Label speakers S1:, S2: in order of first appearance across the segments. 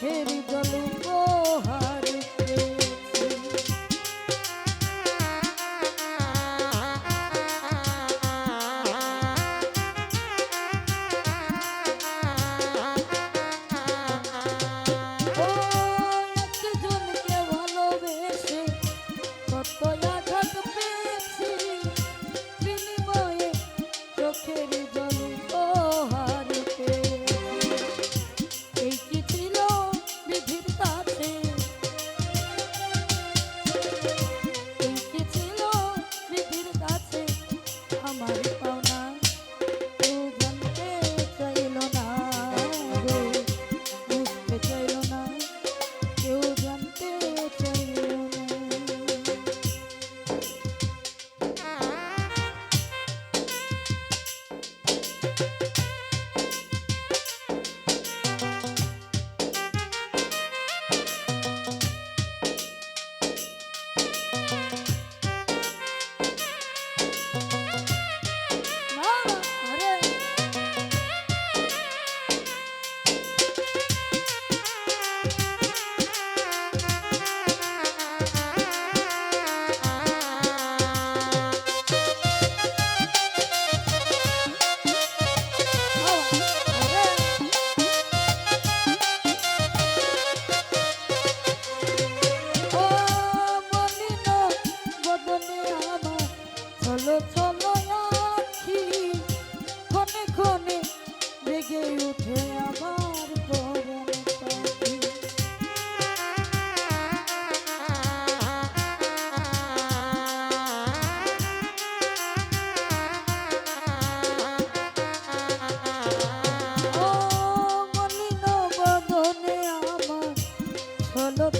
S1: হেরি জল পোহা Thank you.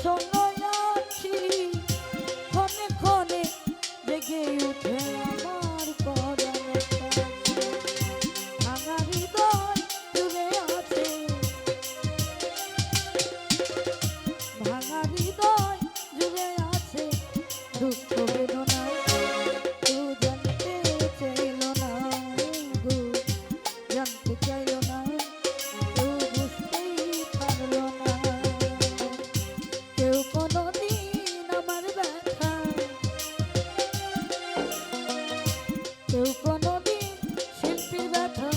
S1: Oh. that time.